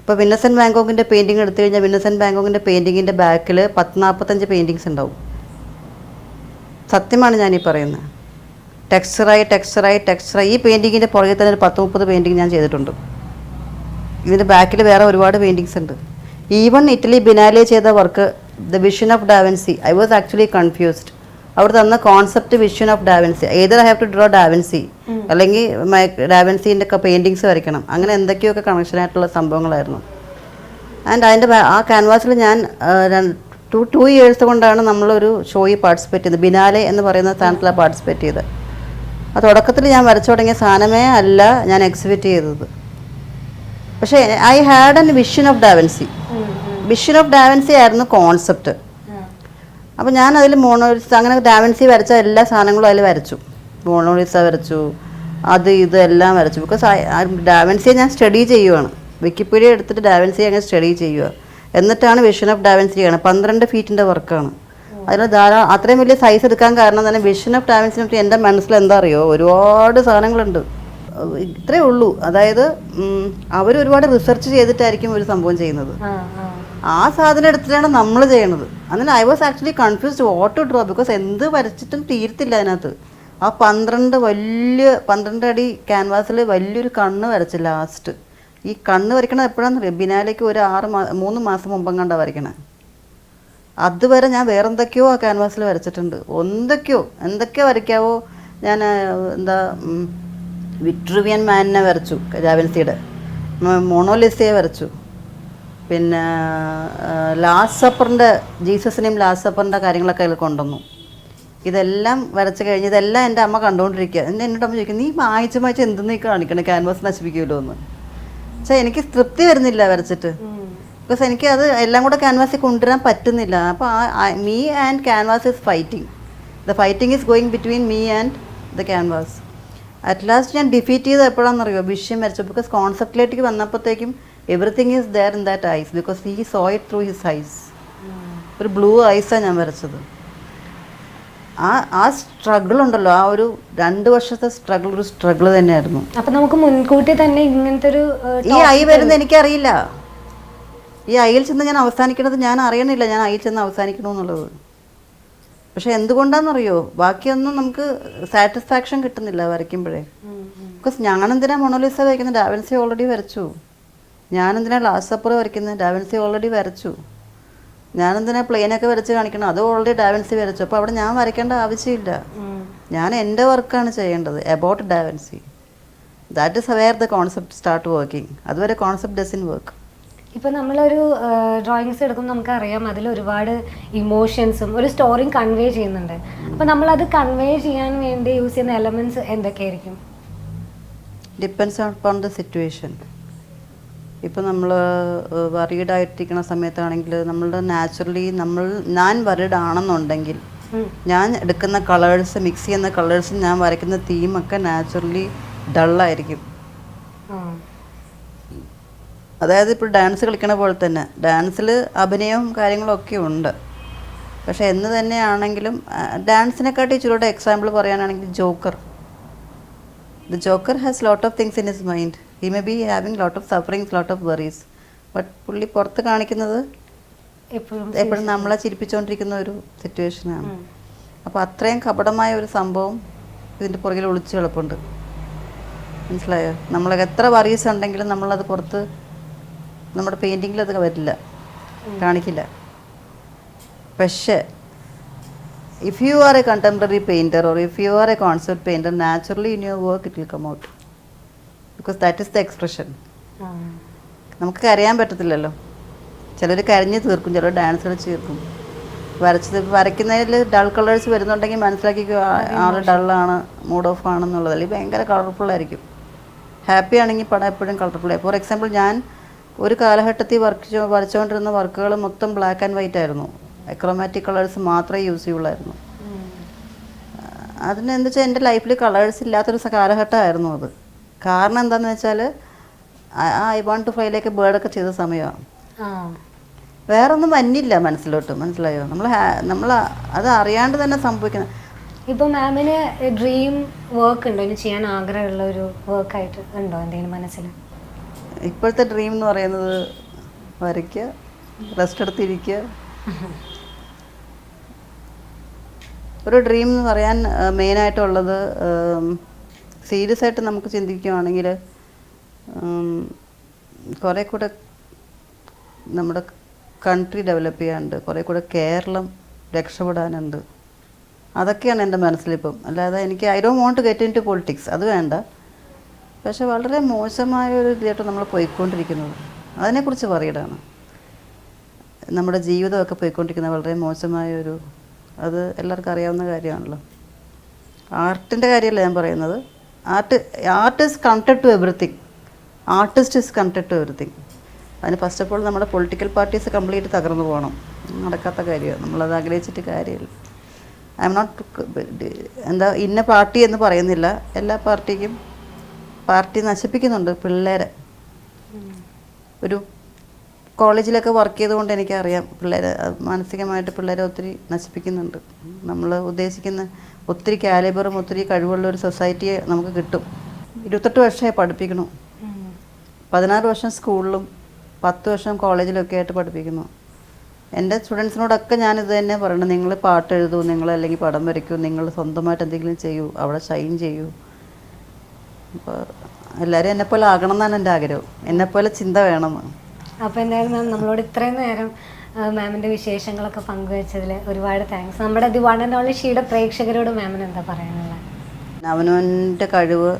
ഇപ്പോൾ വിന്നസെന്റ് ബാങ്കോക്കിന്റെ പെയിന്റിങ് എടുത്തു കഴിഞ്ഞാൽ വിന്നസെന്റ് ബാങ്കോക്കിന്റെ പെയിന്റിങ്ങിന്റെ ബാക്കിൽ പത്ത് നാൽപ്പത്തഞ്ച് പെയിന്റിങ്സ് ഉണ്ടാവും. സത്യമാണ് ഞാനീ പറയുന്നത്. ടെക്സ്ചറായി ടെക്സ്ചറായി ടെക്സ്ചറായി. ഈ പെയിന്റിങ്ങിന്റെ പുറകെ തന്നെ ഒരു പത്ത് മുപ്പത് പെയിന്റിങ് ഞാൻ ചെയ്തിട്ടുണ്ട്. ഇതിന്റെ ബാക്കിൽ വേറെ ഒരുപാട് പെയിന്റിങ്സ് ഉണ്ട്. ഈവൺ ഇറ്റലി ബിനാലെ ചെയ്ത work the vision of Da Vinci. I was actually confused. അവർ തന്ന concept vision of Da Vinci. Either I have to draw Da Vinci? അല്ലെങ്കിൽ ഡാവൻസിന്റെ ഒക്കെ പെയിന്റിങ്സ് വരയ്ക്കണം. അങ്ങനെ എന്തൊക്കെയൊക്കെ കണക്ഷനായിട്ടുള്ള സംഭവങ്ങളായിരുന്നു. ആൻഡ് അതിന്റെ ആ ക്യാൻവാസിൽ ഞാൻ ടു ടു ഇയേഴ്സ് കൊണ്ടാണ് നമ്മളൊരു ഷോയിൽ പാർട്ടിസിപ്പേറ്റ് ചെയ്തത്. ബിനാലെ എന്ന് പറയുന്ന സ്ഥാനത്തിലാണ് പാർട്ടിസിപ്പേറ്റ് ചെയ്തത്. ആ തുടക്കത്തിൽ ഞാൻ വരച്ചു തുടങ്ങിയ സാധനമേ അല്ല ഞാൻ എക്സിബിറ്റ് ചെയ്തത്. പക്ഷേ I had an vision of Da Vinci. Vision of Da Vinci ആയിരുന്നു കോൺസെപ്റ്റ്. അപ്പോൾ ഞാൻ അതിൽ മോണോലിസ അങ്ങനെ ഡാവൻസി വരച്ച എല്ലാ സാധനങ്ങളും അതിൽ വരച്ചു. മോണോലിസ വരച്ചു. അത് ഇത് എല്ലാം വരച്ചു. ബിക്കോസ് ഡാവൻസിയെ ഞാൻ സ്റ്റഡി ചെയ്യുവാണ്. വിക്കിപീഡിയ എടുത്തിട്ട് ഡാവൻസിയെ അങ്ങനെ സ്റ്റഡി ചെയ്യുക എന്നിട്ടാണ് വിഷൻ ഓഫ് ഡാവൻസി ചെയ്യണം പന്ത്രണ്ട് ഫീറ്റിന്റെ വർക്കാണ് അതിൽ ധാരാളം അത്രയും വലിയ സൈസ് എടുക്കാൻ കാരണം തന്നെ വിഷൻ ഓഫ് ഡാവൻസിനെ പറ്റി എന്റെ മനസ്സിൽ എന്താ അറിയോ? ഒരുപാട് സാധനങ്ങളുണ്ട്. ഇത്രേ ഉള്ളൂ. അതായത് അവർ ഒരുപാട് റിസർച്ച് ചെയ്തിട്ടായിരിക്കും ഒരു സംഭവം ചെയ്യുന്നത്. ആ സാധനം എടുത്തിട്ടാണ് നമ്മൾ ചെയ്യണത്. അങ്ങനെ I was actually confused what to draw because എന്ത് വരച്ചിട്ടും തീരത്തില്ല അതിനകത്ത്. ആ പന്ത്രണ്ട് വലിയ പന്ത്രണ്ട് അടി ക്യാൻവാസിൽ വലിയൊരു കണ്ണ് വരച്ച് ലാസ്റ്റ് ഈ കണ്ണ് വരയ്ക്കണത് എപ്പോഴാണ് ബിനാലേക്ക് ഒരു ആറ് മാ മൂന്ന് മാസം മുമ്പം കണ്ടാണ് വരയ്ക്കണത് അതുവരെ ഞാൻ വേറെ എന്തൊക്കെയോ ആ ക്യാൻവാസിൽ വരച്ചിട്ടുണ്ട്. എന്തൊക്കെയോ എന്തൊക്കെ വരയ്ക്കാവോ ഞാൻ എന്താ വിട്രുവിയൻ മാനിനെ വരച്ചു രാവൻസിയുടെ മോണോലിസയെ വരച്ചു. പിന്നെ ലാസ്റ്റ് സപ്പറിന്റെ ജീസസിനെയും ലാസ്റ്റ് സപ്പറിന്റെ കാര്യങ്ങളൊക്കെ അതിൽ കൊണ്ടുവന്നു. ഇതെല്ലാം വരച്ച് കഴിഞ്ഞ് ഇതെല്ലാം എന്റെ അമ്മ കണ്ടുകൊണ്ടിരിക്കുക. എന്നെ എന്നോട് അമ്മ ചോദിക്കും നീ മായച്ച് മായച്ച് എന്തെന്ന് നീ കാണിക്കണേ? ക്യാൻവാസ് നശിപ്പിക്കുമല്ലോ എന്ന്. പക്ഷേ എനിക്ക് തൃപ്തി വരുന്നില്ല വരച്ചിട്ട്. ബിക്കോസ് എനിക്ക് അത് എല്ലാം കൂടെ ക്യാൻവാസിൽ കൊണ്ടുവരാൻ പറ്റുന്നില്ല. അപ്പോൾ me and canvas is fighting the fighting is going between me and the canvas at last ഞാൻ ഡിഫീറ്റ് ചെയ്ത് എപ്പോഴാണെന്നറിയോ? വിഷയം വരച്ചു ബിക്കോസ് കോൺസെപ്റ്റിലേക്ക് വന്നപ്പോഴത്തേക്കും everything is there in that eyes because he saw it through his eyes ഒരു blue ഐസാണ് ഞാൻ വരച്ചത്. ആ ആ സ്ട്രഗിൾ ഉണ്ടല്ലോ. ആ ഒരു രണ്ട് വർഷത്തെ സ്ട്രഗിൾ ഒരു സ്ട്രഗിൾ തന്നെയായിരുന്നു. അപ്പൊ നമുക്ക് മുൻകൂട്ടി തന്നെ ഇങ്ങനത്തെ ഒരു ഈ ഐ വരുന്നത് എനിക്കറിയില്ല. ഈ ഐയിൽ ചെന്ന് ഞാൻ അവസാനിക്കണത് ഞാൻ അറിയണില്ല. ഞാൻ ഐയിൽ ചെന്ന് അവസാനിക്കണമെന്നുള്ളത് പക്ഷെ എന്തുകൊണ്ടാണെന്നറിയോ ബാക്കിയൊന്നും നമുക്ക് സാറ്റിസ്ഫാക്ഷൻ കിട്ടുന്നില്ല വരയ്ക്കുമ്പോഴേ. ബിക്കോസ് ഞാനെന്തിനാ മൊണോലിസ വരയ്ക്കുന്നത്? ഡാവൻസി ഓൾറെഡി വരച്ചു. ഞാനെന്തിനാ ലാസ്റ്റ് സപ്പർ വരയ്ക്കുന്നത്? ഡാവൻസി ഓൾറെഡി വരച്ചു. ഞാനെന്തിനാ പ്ലെയിനൊക്കെ വരച്ച് കാണിക്കണം? അത് ഓൾറെഡി ഡാവൻസി വരച്ചു. അപ്പോൾ അവിടെ ഞാൻ വരയ്ക്കേണ്ട ആവശ്യമില്ല. ഞാൻ എന്റെ വർക്കാണ് ചെയ്യേണ്ടത്. About Da Vinci that is where the concept start working അതുവരെ കോൺസെപ്റ്റ് ഡസിൻ വർക്ക് ഇപ്പൊ നമ്മളൊരു ഡ്രോയിങ്സ് എടുക്കുമ്പോൾ നമുക്കറിയാം അതിൽ ഒരുപാട് ഇമോഷൻസും ഒരു സ്റ്റോറിയും കൺവേ ചെയ്യുന്നുണ്ട്. അപ്പൊ നമ്മൾ അത് കൺവേ ചെയ്യാൻ വേണ്ടി യൂസ് ചെയ്യുന്ന എലമെന്റ്സ് എന്തൊക്കെയായിരിക്കും? ഡിപ്പെൻസ് ഓൺ ദ സിറ്റുവേഷൻ ഇപ്പം നമ്മൾ വറീഡ് ആയിട്ടിരിക്കുന്ന സമയത്താണെങ്കിൽ നമ്മളുടെ നാച്ചുറലി നമ്മൾ ഞാൻ വറീഡ് ആണെന്നുണ്ടെങ്കിൽ ഞാൻ എടുക്കുന്ന കളേഴ്സ് മിക്സ് ചെയ്യുന്ന കളേഴ്സ് ഞാൻ വരയ്ക്കുന്ന തീമൊക്കെ നാച്ചുറലി ഡള്ളായിരിക്കും. അതായത് ഇപ്പോൾ ഡാൻസ് കളിക്കണ പോലെ തന്നെ ഡാൻസിൽ അഭിനയവും കാര്യങ്ങളൊക്കെ ഉണ്ട്. പക്ഷെ എന്ന് തന്നെയാണെങ്കിലും ഡാൻസിനെക്കാട്ടി ഇച്ചിരൂടെ എക്സാമ്പിൾ പറയാനാണെങ്കിൽ joker the joker has lot of things in his mind he may be having lot of sufferings lot of worries but പുള്ളി പുറത്ത് കാണിക്കുന്നത് എപ്പോഴും എപ്പോഴും നമ്മളെ ചിരിപ്പിച്ചുകൊണ്ടിരിക്കുന്ന ഒരു സിറ്റുവേഷനാണ്. അപ്പോൾ അത്രയും കപടമായ ഒരു സംഭവം ഇതിന്റെ പുറകിൽ ഒളിച്ചു കിടപ്പുണ്ട്. മനസ്സിലായോ? നമ്മൾ എത്ര വറീസ് ഉണ്ടെങ്കിലും നമ്മളത് പുറത്ത് നമ്മുടെ പെയിന്റിങ്ങിൽ അത് വരില്ല. കാണിക്കില്ല. പക്ഷേ if you are a contemporary painter or if you are a concept painter naturally in your work it will come out because that is the expression നമുക്ക് കരയാൻ പറ്റത്തില്ലല്ലോ. ചിലർ കരഞ്ഞ് തീർക്കും ചിലർ ഡാൻസ് കളിച്ച് തീർക്കും. വരച്ചത് വരയ്ക്കുന്നതിൽ ഡൾ കളേഴ്സ് വരുന്നുണ്ടെങ്കിൽ മനസ്സിലാക്കിക്കോ ആൾ ഡള്ളാണ് മൂഡ് ഓഫ് ആണെന്നുള്ളത്. അല്ലെങ്കിൽ ഭയങ്കര കളർഫുൾ ആയിരിക്കും. ഹാപ്പി ആണെങ്കിൽ പടം എപ്പോഴും കളർഫുൾ ആയി. ഫോർ എക്സാമ്പിൾ ഞാൻ ഒരു കാലഘട്ടത്തിൽ വർക്ക് വരച്ചുകൊണ്ടിരുന്ന വർക്കുകൾ മൊത്തം ബ്ലാക്ക് ആൻഡ് വൈറ്റ് ആയിരുന്നു. എക്രോമാറ്റിക് കളേഴ്സ് മാത്രമേ യൂസ് ചെയ്യുള്ളായിരുന്നു. അതിനെന്താ അതിന് വെച്ചാൽ എന്റെ ലൈഫിൽ കളേഴ്സ് ഇല്ലാത്തൊരു കാലഘട്ടമായിരുന്നു അത്. കാരണം എന്താണെന്ന് വെച്ചാൽ ആ ഐ വാണ്ട് ടു ഫ്ലൈയിലേക്ക് ബേർഡൊക്കെ ചെയ്ത സമയമാണ്. വേറെ ഒന്നും വന്നില്ല മനസ്സിലോട്ട് മനസ്സിലായോ? നമ്മൾ നമ്മൾ അത് അറിയാണ്ട് തന്നെ സംഭവിക്കുന്നത് ഇപ്പോൾ മാമിന് ഡ്രീം വർക്ക് ഉണ്ടോ? ഇനി ചെയ്യാൻ ആഗ്രഹമുള്ള ഒരു വർക്കായിട്ട് ഉണ്ടോ എന്തെങ്കിലും മനസ്സിൽ ഇപ്പോഴത്തെ ഡ്രീം എന്ന് പറയുന്നത് വരയ്ക്കുക റെസ്റ്റ് എടുത്തിരിക്കുക. <laughs> ഒരു ഡ്രീം എന്ന് പറയാൻ മെയിനായിട്ടുള്ളത് സീരിയസ് ആയിട്ട് നമുക്ക് ചിന്തിക്കുകയാണെങ്കിൽ കുറേ കൂടെ നമ്മുടെ കൺട്രി ഡെവലപ്പ് ചെയ്യാനുണ്ട്. കുറേ കൂടെ കേരളം രക്ഷപ്പെടാനുണ്ട്. അതൊക്കെയാണ് എന്റെ മനസ്സിലിപ്പം. അല്ലാതെ എനിക്ക് I do want get into politics. അത് വേണ്ട. പക്ഷെ വളരെ മോശമായ ഒരു ഇതിലായിട്ട് നമ്മൾ പോയിക്കൊണ്ടിരിക്കുന്നത്. അതിനെക്കുറിച്ച് പറയലാണ് നമ്മുടെ ജീവിതമൊക്കെ പോയിക്കൊണ്ടിരിക്കുന്നത് വളരെ മോശമായ ഒരു അത് എല്ലാവർക്കും അറിയാവുന്ന കാര്യമാണല്ലോ. ആർട്ടിന്റെ കാര്യമല്ല ഞാൻ പറയുന്നത്? Art art is connected to everything artist is connected to everything അതിന് ഫസ്റ്റ് ഓഫ് ഓൾ നമ്മുടെ പൊളിറ്റിക്കൽ പാർട്ടീസ് കംപ്ലീറ്റ് തകർന്നു പോകണം നടക്കാത്ത കാര്യമാണ്. നമ്മളത് ആഗ്രഹിച്ചിട്ട് കാര്യമില്ല. ഐ എം നോട്ട് എന്താ ഇന്ന പാർട്ടി എന്ന് പറയുന്നില്ല. എല്ലാ പാർട്ടിക്കും പാർട്ടി നശിപ്പിക്കുന്നുണ്ട് പിള്ളേരെ. ഒരു കോളേജിലൊക്കെ വർക്ക് ചെയ്തുകൊണ്ട് എനിക്കറിയാം പിള്ളേരെ മാനസികമായിട്ട് പിള്ളേരെ ഒത്തിരി നശിപ്പിക്കുന്നുണ്ട്. നമ്മൾ ഉദ്ദേശിക്കുന്ന ഒത്തിരി കാലിബറും ഒത്തിരി കഴിവുള്ള ഒരു സൊസൈറ്റിയെ നമുക്ക് കിട്ടും. ഇരുപത്തെട്ട് വർഷമായി പഠിപ്പിക്കണു. പതിനാറ് വർഷം സ്കൂളിലും പത്ത് വർഷം കോളേജിലൊക്കെ ആയിട്ട് പഠിപ്പിക്കുന്നു. എന്റെ സ്റ്റുഡൻസിനോടൊക്കെ ഞാനിത് തന്നെ പറയണം. നിങ്ങൾ പാട്ട് എഴുതൂ നിങ്ങൾ അല്ലെങ്കിൽ പടം വരയ്ക്കൂ നിങ്ങൾ സ്വന്തമായിട്ട് എന്തെങ്കിലും ചെയ്യൂ അവിടെ ഷൈൻ ചെയ്യൂ. അപ്പോൾ എല്ലാവരും എന്നെപ്പോലെ ആകണം എന്നാണ് എന്റെ ആഗ്രഹം. എന്നെപ്പോലെ ചിന്ത വേണമെന്ന് അപ്പോൾ എന്തായാലും നമ്മളോട് ഇത്രയും നേരം മാമിന്റെ വിശേഷങ്ങളൊക്കെ പങ്കുവച്ചതിൽ ഒരുപാട് താങ്ക്സ് നമ്മുടെ ദി വൺ ആൻഡ് ഓൺലി ഷീയുടെ പ്രേക്ഷകരോട് മാമിന് എന്താ പറയാനുള്ളത്? അവനവന്റെ കഴിവ്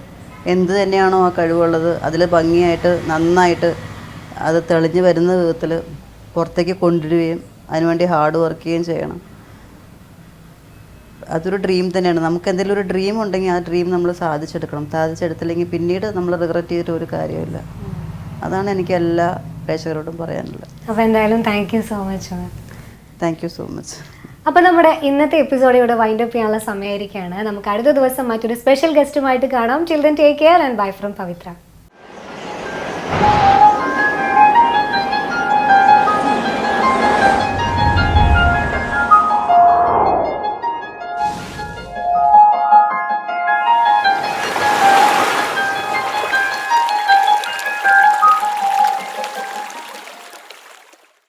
എന്ത് തന്നെയാണോ ആ കഴിവുള്ളത് അതിൽ ഭംഗിയായിട്ട് നന്നായിട്ട് അത് തെളിഞ്ഞു വരുന്ന വിധത്തിൽ പുറത്തേക്ക് കൊണ്ടുവരികയും അതിനുവേണ്ടി ഹാർഡ് വർക്ക് ചെയ്യുകയും ചെയ്യണം. അതൊരു ഡ്രീം തന്നെയാണ്. നമുക്ക് എന്തെങ്കിലും ഒരു ഡ്രീം ഉണ്ടെങ്കിൽ ആ ഡ്രീം നമ്മൾ സാധിച്ചെടുക്കണം. സാധിച്ചെടുത്തില്ലെങ്കിൽ പിന്നീട് നമ്മൾ റിഗ്രറ്റ് ചെയ്തിട്ട് ഒരു കാര്യമില്ല അതാണ് എനിക്ക് എല്ലാ പ്രേക്ഷകരോടും പറയാനുള്ളത്. അപ്പോൾ എന്തായാലും thank you so much ma'am thank you so much അപ്പോൾ നമ്മുടെ ഇന്നത്തെ എപ്പിസോഡ് ഇവിടെ വൈൻഡ് അപ്പ് ചെയ്യാനുള്ള സമയമായിരിക്കുകയാണ്. നമുക്ക് അടുത്ത ദിവസം മറ്റൊരു സ്പെഷ്യൽ ഗസ്റ്റുമായിട്ട് കാണാം. Children take care and bye from Pavithra